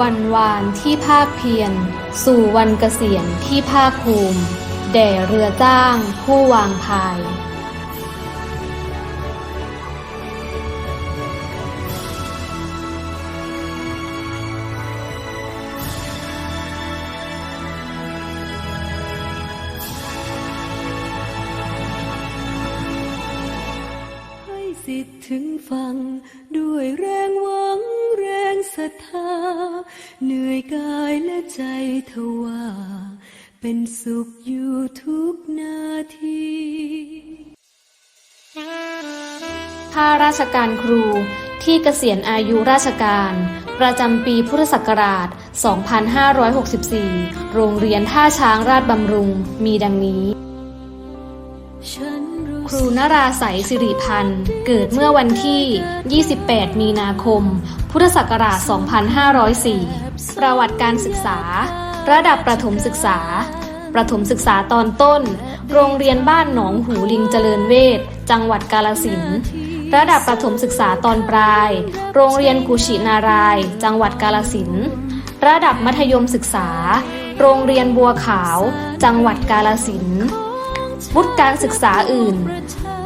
วันวานที่ภาคเพียร สู่วันเกษียณที่ภาคภูมิ แด่เรือจ้างผู้วางพายให้สิทธิ์ถึงฟังด้วยแรงหวังแรง ศรัทธาเหนื่อยกายและใจทว่า เป็นสุขอยู่ทุกนาทีข้าราชการครูที่เกษียณอายุราชการ ประจำปีพุทธศักราช 2564 โรงเรียนท่าช้างราชบำรุงมีดังนี้ฉัน ครูนราใสยสิริพันธ์ เกิดเมื่อวันที่ 28 มีนาคม พุทธศักราช 2504 ประวัติการศึกษา ระดับประถมศึกษา ประถมศึกษาตอนต้น โรงเรียนบ้านหนองหูลิงเจริญเวชจังหวัดกาลสินระดับประถมศึกษาตอนปลาย โรงเรียนกุชินาราย จังหวัดกาลสินระดับมัธยมศึกษา โรงเรียนบัวขาว จังหวัดกาลสิน วุฒิการศึกษาอื่น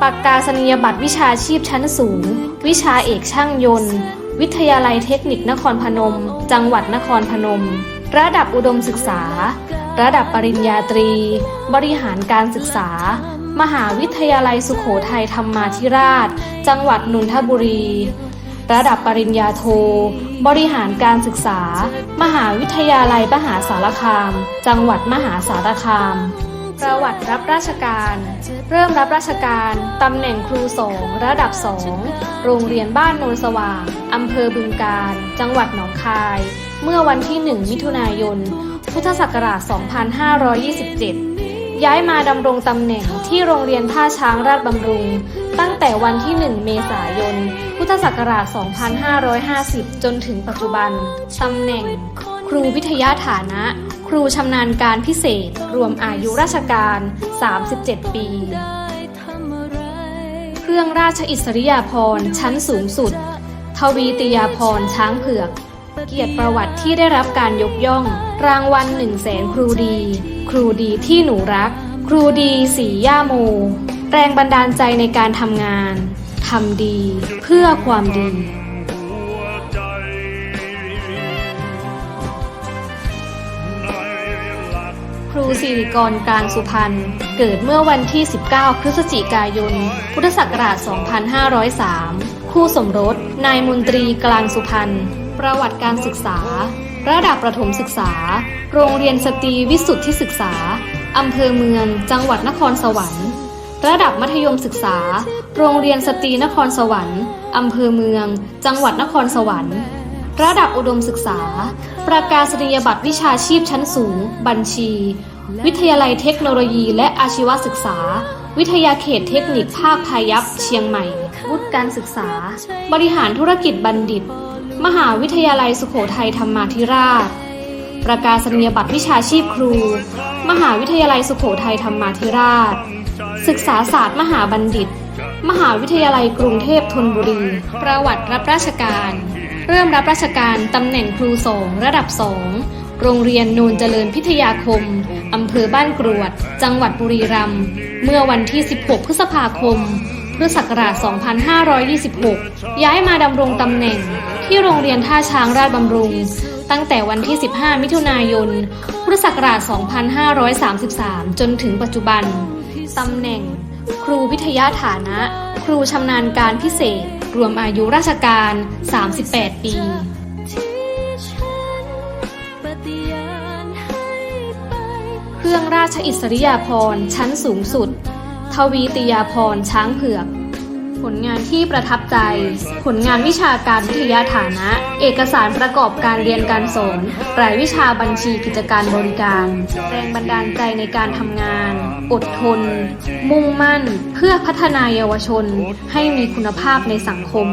ปักกาศนียบัตรวิชาชีพชั้นสูง วิชาเอกช่างยนต์ วิทยาลัยเทคนิคนครพนม จังหวัดนครพนม ระดับอุดมศึกษา ระดับปริญญาตรี บริหารการศึกษา มหาวิทยาลัยสุโขทัยธรรมาธิราช จังหวัดนนทบุรีระดับปริญญาโท บริหารการศึกษา มหาวิทยาลัยมหาสารคาม จังหวัดมหาสารคาม ประวัติรับราชการ เริ่มรับราชการ ตำแหน่งครูสองระดับสองโรงเรียนบ้านโนนสว่าง อำเภอบึงการ จังหวัดหนองคาย เมื่อวันที่ 1 มิถุนายน พุทธศักราช 2527 ย้ายมาดำรงตำแหน่งที่โรงเรียนท่าช้างราชบำรุง ตั้งแต่วันที่ 1 เมษายน พุทธศักราช 2550 จนถึงปัจจุบัน ตำแหน่ง ครูวิทยาฐานะ ครูชำนาญการพิเศษ รวมอายุราชการ 37 ปี เครื่องราชอิสริยาภรณ์ชั้นสูงสุด ทวีติยาภรณ์ช้างเผือก เกียรติประวัติที่ได้รับการยกย่อง รางวัลหนึ่งแสนครูดี ครูดีที่หนูรัก ครูดีสีย่าโม แรงบันดาลใจในการทำงานทำดีเพื่อความดี ครูสิริกรกลางสุพรรณ เกิดเมื่อวันที่ 19 พฤศจิกายน พุทธศักราช 2503 คู่สมรส นายมนตรีกลางสุพรรณ ประวัติการศึกษา ระดับประถมศึกษา โรงเรียนสตรีวิสุทธิศึกษา อำเภอเมือง จังหวัดนครสวรรค์ ระดับมัธยมศึกษา โรงเรียนสตรีนครสวรรค์ อำเภอเมือง จังหวัดนครสวรรค์ ระดับอุดมศึกษา ประกาศนียบัตรวิชาชีพชั้นสูง บัญชี วิทยาลัยเทคโนโลยี และอาชีวศึกษา วิทยาเขตเทคนิคภาคพายัพเชียงใหม่ วุฒิการศึกษา บริหารธุรกิจบัณฑิต มหาวิทยาลัยสุโขทัยธรรมาธิราช ประกาศนียบัตรวิชาชีพครู มหาวิทยาลัยสุโขทัยธรรมาธิราช ศึกษาศาสตร์มหาบัณฑิตมหาวิทยาลัยกรุงเทพธนบุรี ประวัติรับราชการ เริ่มรับราชการตำแหน่งครูสองระดับสองโรงเรียนนูนเจริญพิทยาคม อำเภอบ้านกรวด จังหวัดบุรีรัมย์ เมื่อวันที่ 16 พฤษภาคม พุทธศักราช 2526 ย้ายมาดำรงตำแหน่งที่โรงเรียนท่าช้างราชบำรุง ตั้งแต่วันที่ 15 มิถุนายน พุทธศักราช 2533 จนถึงปัจจุบัน ตำแหน่ง ครูวิทยาฐานะ ครูชำนาญการพิเศษ รวมอายุราชการ 38 ปีที่ฉันปฏิญาณให้ไปเครื่องราชอิสริยาภรณ์ชั้นสูงสุด ทวีติยาภรณ์ช้างเผือก ผลงานที่ประทับใจ ผลงานวิชาการวิทยาฐานะ เอกสารประกอบการเรียนการสอน รายวิชาบัญชีกิจการบริการ แรงบันดาลใจในการทำงาน อดทน มุ่งมั่น เพื่อพัฒนาเยาวชน ให้มีคุณภาพในสังคม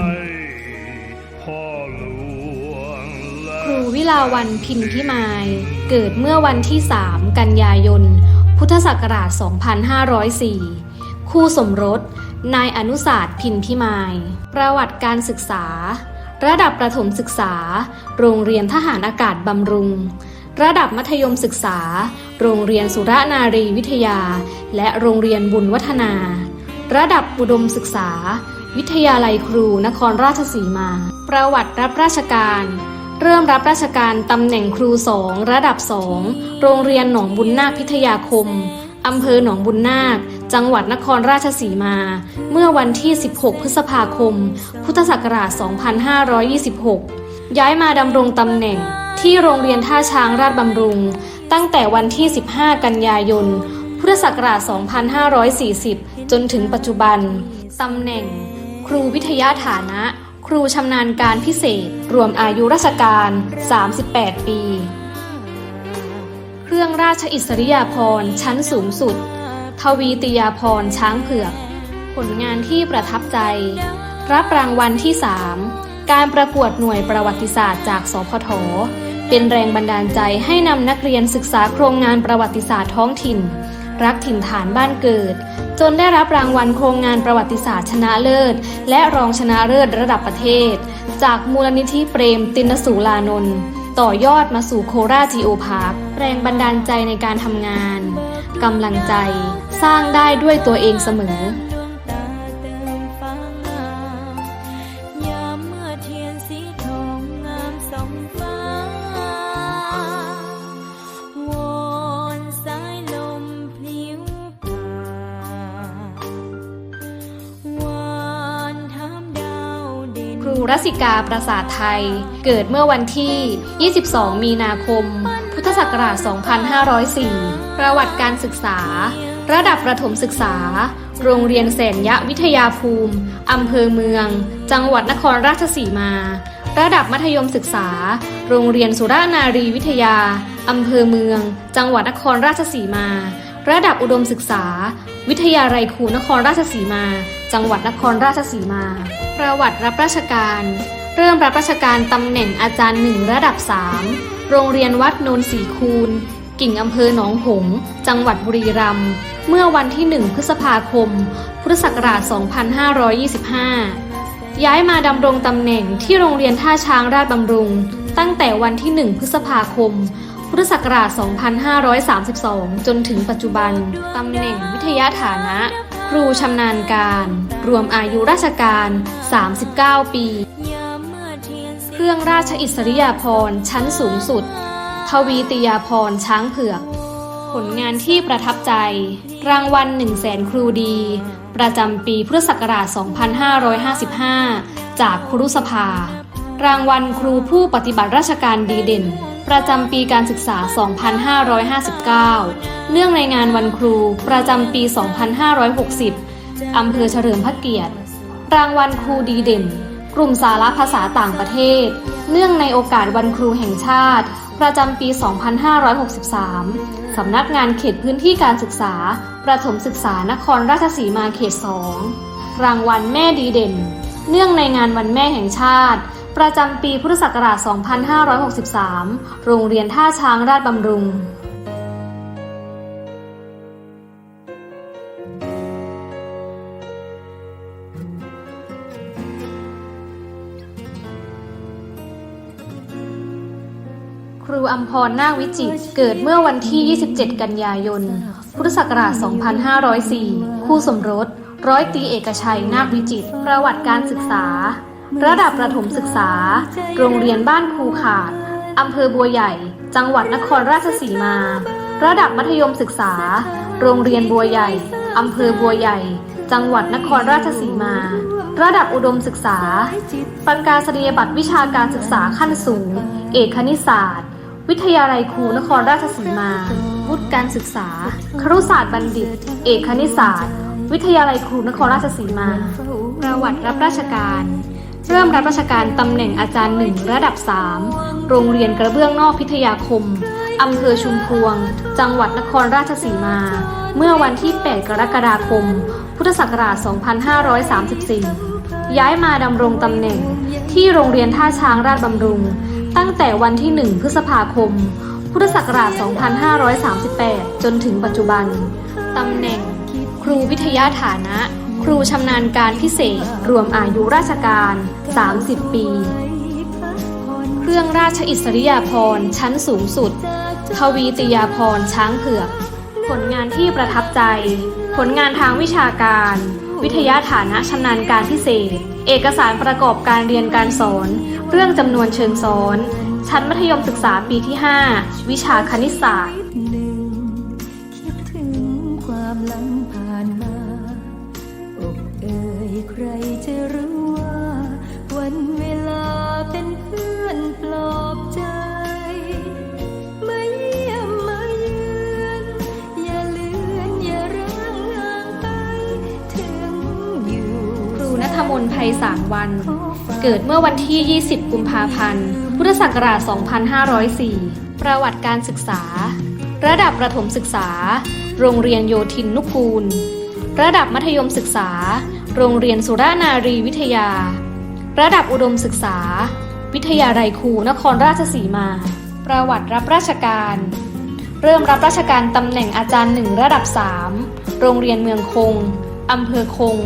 ครูวิลาวันพินพิมาย เกิดเมื่อวันที่ 3 กันยายน พุทธศักราช 2504 คู่สมรส นายอนุสาสตร์พินพิมาย ประวัติการศึกษา ระดับประถมศึกษา โรงเรียนทหารอากาศบำรุง ระดับมัธยมศึกษา โรงเรียนสุรนารีวิทยา และโรงเรียนบุญวัฒนา ระดับอุดมศึกษา วิทยาลัยครูนครราชสีมา ประวัติรับราชการ เริ่มรับราชการตำแหน่งครูสองระดับสองโรงเรียนหนองบุญนาคพิทยาคม อำเภอหนองบุญนาค จังหวัดนครราชสีมา เมื่อวันที่ 16 พฤษภาคม พุทธศักราช 2526 ย้ายมาดำรงตำแหน่งที่โรงเรียนท่าช้างราชบำรุง ตั้งแต่วันที่ 15 กันยายน พุทธศักราช 2540 จนถึงปัจจุบัน ตำแหน่ง ครูวิทยาฐานะ ครูชำนาญการพิเศษ รวมอายุราชการ 38 ปี เครื่องราชอิสริยาภรณ์ชั้นสูงสุด ทวีติยาภรณ์ช้างเผือก ผลงานที่ประทับใจ รับรางวัลที่ 3 การประกวดหน่วยประวัติศาสตร์จาก สพท เป็นแรงบันดาลใจให้นำนักเรียนศึกษาโครงงานประวัติศาสตร์ท้องถิ่น รักถิ่นฐานบ้านเกิด จนได้รับรางวัลโครงงานประวัติศาสตร์ชนะเลิศ และรองชนะเลิศระดับประเทศ จากมูลนิธิเปรมตินสูลานนท์ต่อยอดมาสู่โคราชจีโอพาร์ค แรงบันดาลใจในการทำงาน กำลังใจ สร้างได้ด้วยตัวเองเสมอครูรัสิกาประสาทไทย เกิดเมื่อวันที่ 22 มีนาคม ธศักราช 2504 ประวัติการศึกษา ระดับประถมศึกษา โรงเรียนแสนยะวิทยาภูมิ อำเภอเมือง จังหวัดนครราชสีมา ระดับมัธยมศึกษา โรงเรียนสุรานารีวิทยา อำเภอเมือง จังหวัดนครราชสีมา ระดับอุดมศึกษา วิทยาลัยครูนครราชสีมา จังหวัดนครราชสีมา ประวัติรับราชการ เริ่มรับราชการตำแหน่งอาจารย์หนึ่งระดับ 3 โรงเรียนวัดโนนสีคูน กิ่งอำเภอหนองหงส์จังหวัดบุรีรัมย์ เมื่อวันที่ 1 พฤษภาคม พุทธศักราช 2525 ย้ายมาดำรงตำแหน่งที่โรงเรียนท่าช้างราชบำรุง ตั้งแต่วันที่ 1 พฤษภาคม พุทธศักราช 2532 จนถึงปัจจุบัน ตำแหน่งวิทยาฐานะ ครูชำนาญการ รวมอายุราชการ 39 ปี รื่องราชอิสริยาภรณ์ชั้นสูงสุด ทวีติยาภรณ์ช้างเผือก ผลงานที่ประทับใจ รางวัล1 0 0 0 0แสนครูดี ประจำปีพุทธศักราช 2555 จากครุสภา รางวัลครูผู้ปฏิบัติราชการดีเด่น ประจำปีการศึกษา 2559 เนื่องในงานวันครูประจำปี 2560 อำเภอเฉลิมพระเกียรติ รางวัลครูดีเด่น กลุ่มสาระภาษาต่างประเทศ เนื่องในโอกาสวันครูแห่งชาติ ประจำปี 2563 สำนักงานเขตพื้นที่การศึกษา ประถมศึกษานครราชสีมาเขต 2 รางวัลแม่ดีเด่น เนื่องในงานวันแม่แห่งชาติ ประจำปีพุทธศักราช 2563 โรงเรียนท่าช้างราชบำรุง อัมพรนาควิจิต เกิดเมื่อวันที่ 27 กันยายน พุทธศักราช 2504 คู่สมรส ร้อยตีเอกชัยนาควิจิต ประวัติการศึกษา ระดับประถมศึกษา โรงเรียนบ้านครูขาด อำเภอบัวใหญ่ จังหวัดนครราชสีมา ระดับมัธยมศึกษา โรงเรียนบัวใหญ่ อำเภอบัวใหญ่ จังหวัดนครราชสีมาระดับอุดมศึกษา ประกาศนียบัตรวิชาการศึกษาขั้นสูง เอกคณิตศาสตร์ วิทยาลัยครูนครราชสีมา วุฒิการศึกษา ครุศาสตร์บัณฑิต เอกคณิตศาสตร์ วิทยาลัยครูนครราชสีมา ประวัติรับราชการ เริ่มรับราชการตำแหน่งอาจารย์หนึ่งระดับ 3 โรงเรียนกระเบื้องนอกพิทยาคม อำเภอชุมพวง จังหวัดนครราชสีมา เมื่อวันที่ 8 กรกฎาคม พุทธศักราช 2534 ย้ายมาดำรงตำแหน่งที่โรงเรียนท่าช้างราชบำรุง ตั้งแต่วันที่ 1 พฤษภาคม พุทธศักราช 2538 จนถึงปัจจุบัน ตำแหน่ง ครูวิทยาฐานะ ครูชำนาญการพิเศษ รวมอายุราชการ 30 ปี เครื่องราชอิสริยาภรณ์ชั้นสูงสุด ทวีติยาภรณ์ช้างเผือก ผลงานที่ประทับใจ ผลงานทางวิชาการ วิทยาฐานะชำนาญการพิเศษ เอกสารประกอบการเรียนการสอน เรื่องจำนวนเชิงซ้อน ชั้นมัธยมศึกษาปีที่ 5 วิชาคณิตศาสตร์หนึ่งคิดถึงความหลังผ่านมาอกเอ่ยใครจะรู้ว่าวันเวลาเป็นเพื่อนปลอบใจมาเยี่ยมมาเยือนอย่าเลือนอย่าร้างห่างไปถึงอยู่ครูนัทมนต์ไพศาลวัน เกิดเมื่อวันที่ 20 กุมภาพันธ์ พุทธศักราช 2504 ประวัติการศึกษา ระดับประถมศึกษา โรงเรียนโยธินนุกูล ระดับมัธยมศึกษา โรงเรียนสุรานารีวิทยา ระดับอุดมศึกษา วิทยาลัยครูนครราชสีมา ประวัติรับราชการ เริ่มรับราชการตำแหน่งอาจารย์หนึ่งระดับ 3 โรงเรียนเมืองคงอำเภอคง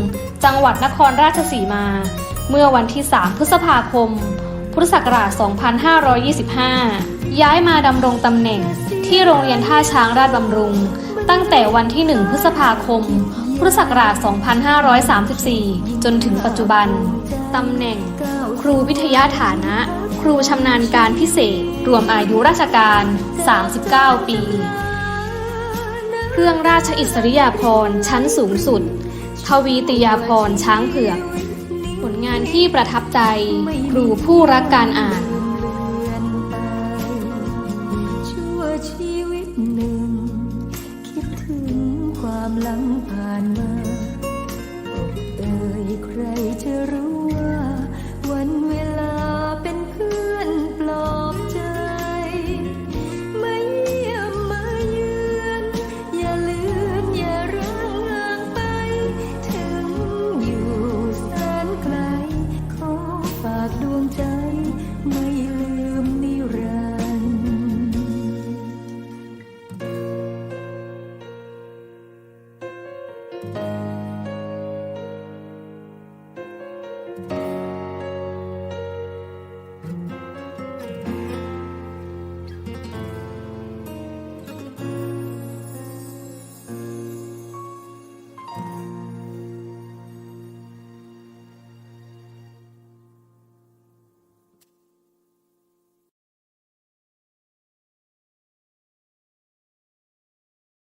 จังหวัดนครราชสีมา เมื่อวันที่ 3 พฤษภาคม พุทธศักราช 2525 ย้ายมาดำรงตำแหน่งที่โรงเรียนท่าช้างราชบำรุง ตั้งแต่วันที่ 1 พฤษภาคม พุทธศักราช 2534 จนถึงปัจจุบัน ตำแหน่ง ครูวิทยาฐานะ ครูชำนาญการพิเศษ รวมอายุราชการ 39 ปี เครื่องราชอิสริยาภรณ์ชั้นสูงสุด ทวีติยาภรณ์ช้างเผือก ผลงานที่ประทับใจครูผู้รักการอ่านชั่วชีวิตหนึ่ง คิดถึงความลัง